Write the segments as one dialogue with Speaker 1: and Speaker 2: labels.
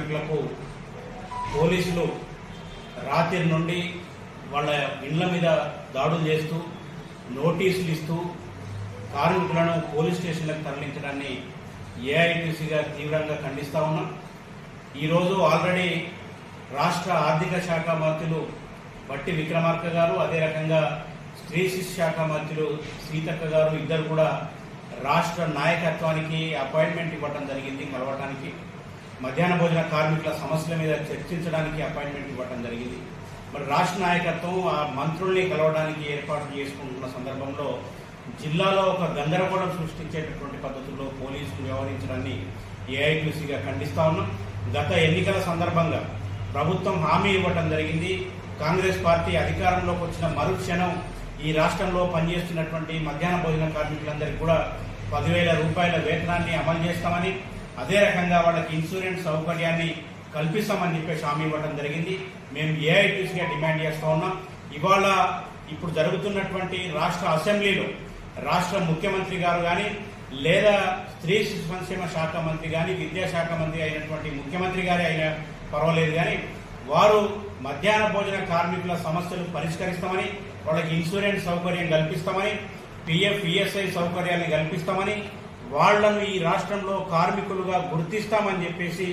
Speaker 1: కార్మికులకు పోలీసులు రాత్రి నుండి వాళ్ళ ఇండ్ల మీద దాడులు చేస్తూ నోటీసులు ఇస్తూ కార్మికులను పోలీస్ స్టేషన్లకు తరలించడాన్ని ఏఐటీసీగా తీవ్రంగా ఖండిస్తా ఉన్నాం. ఈరోజు ఆల్రెడీ రాష్ట్ర ఆర్థిక శాఖ మంత్రులు బట్టి విక్రమార్క గారు అదే రకంగా స్త్రీ శిశు శాఖ మంత్రులు సీతక్క గారు ఇద్దరు కూడా రాష్ట్ర నాయకత్వానికి అపాయింట్మెంట్ ఇవ్వడం జరిగింది కలవటానికి. మధ్యాహ్న భోజన కార్మికుల సమస్యల మీద చర్చించడానికి అపాయింట్మెంట్ ఇవ్వడం జరిగింది. మరి రాష్ట్ర నాయకత్వం ఆ మంత్రుల్ని కలవడానికి ఏర్పాట్లు చేసుకుంటున్న సందర్భంలో జిల్లాలో ఒక గందరగోళం సృష్టించేటటువంటి పద్ధతుల్లో పోలీసులు వ్యవహరించడాన్ని ఏఐటీసీగా ఖండిస్తా ఉన్నాం. గత ఎన్నికల సందర్భంగా ప్రభుత్వం హామీ ఇవ్వటం జరిగింది. కాంగ్రెస్ పార్టీ అధికారంలోకి వచ్చిన మరుక్షణం ఈ రాష్ట్రంలో పనిచేస్తున్నటువంటి మధ్యాహ్న భోజన కార్మికులందరికీ కూడా పదివేల రూపాయల వేతనాన్ని అమలు చేస్తామని అదే రకంగా వాళ్ళకి ఇన్సూరెన్స్ సౌకర్యాన్ని కల్పిస్తామని చెప్పేసి హామీ ఇవ్వడం జరిగింది. మేము ఏఐటీసీగా డిమాండ్ చేస్తా ఉన్నాం. ఇవాళ ఇప్పుడు జరుగుతున్నటువంటి రాష్ట్ర అసెంబ్లీలో రాష్ట్ర ముఖ్యమంత్రి గారు కానీ లేదా స్త్రీ శిశు సంక్షేమ శాఖ మంత్రి కానీ విద్యాశాఖ మంత్రి అయినటువంటి ముఖ్యమంత్రి గారి అయినా పర్వాలేదు కానీ వారు మధ్యాహ్న భోజన కార్మికుల సమస్యలు పరిష్కరిస్తామని వాళ్ళకి ఇన్సూరెన్స్ సౌకర్యం కల్పిస్తామని పిఎఫ్ ఈఎస్ఐ సౌకర్యాన్ని కల్పిస్తామని వాళ్ళను ఈ రాష్ట్రంలో కార్మికులుగా గుర్తిస్తామని చెప్పేసి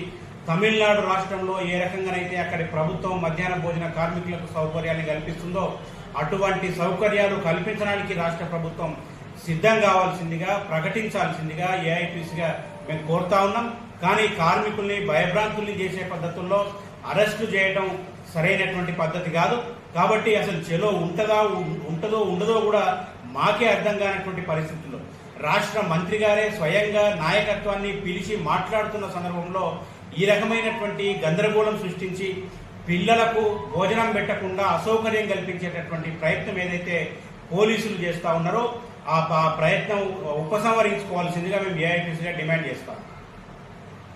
Speaker 1: తమిళనాడు రాష్ట్రంలో ఏ రకంగానైతే అక్కడి ప్రభుత్వం మధ్యాహ్న భోజన కార్మికులకు సౌకర్యాన్ని కల్పిస్తుందో అటువంటి సౌకర్యాలు కల్పించడానికి రాష్ట్ర ప్రభుత్వం సిద్ధం కావాల్సిందిగా ప్రకటించాల్సిందిగా ఏఐటీసీగా మేము కోరుతా ఉన్నాం. కానీ కార్మికుల్ని భయభ్రాంతుల్ని చేసే పద్ధతుల్లో అరెస్టు చేయడం సరైనటువంటి పద్ధతి కాదు. కాబట్టి అసలు చెలో ఉంటుందా ఉంటుందో ఉంటదో ఉండదో కూడా మాకే అర్థం కానటువంటి పరిస్థితుల్లో. రాష్ట్ర మంత్రి గారే స్వయంగా నాయకత్వాన్ని పిలిచి మాట్లాడుతున్న సందర్భంలో ఈ రకమైనటువంటి గందరగోళం సృష్టించి పిల్లలకు భోజనం పెట్టకుండా అసౌకర్యం కల్పించేటటువంటి ప్రయత్నం ఏదైతే పోలీసులు చేస్తా ఉన్నారో ఆ ప్రయత్నం ఉపసంహరించుకోవాల్సిందిగా మేము ఏఐటీసీగా డిమాండ్ చేస్తాం.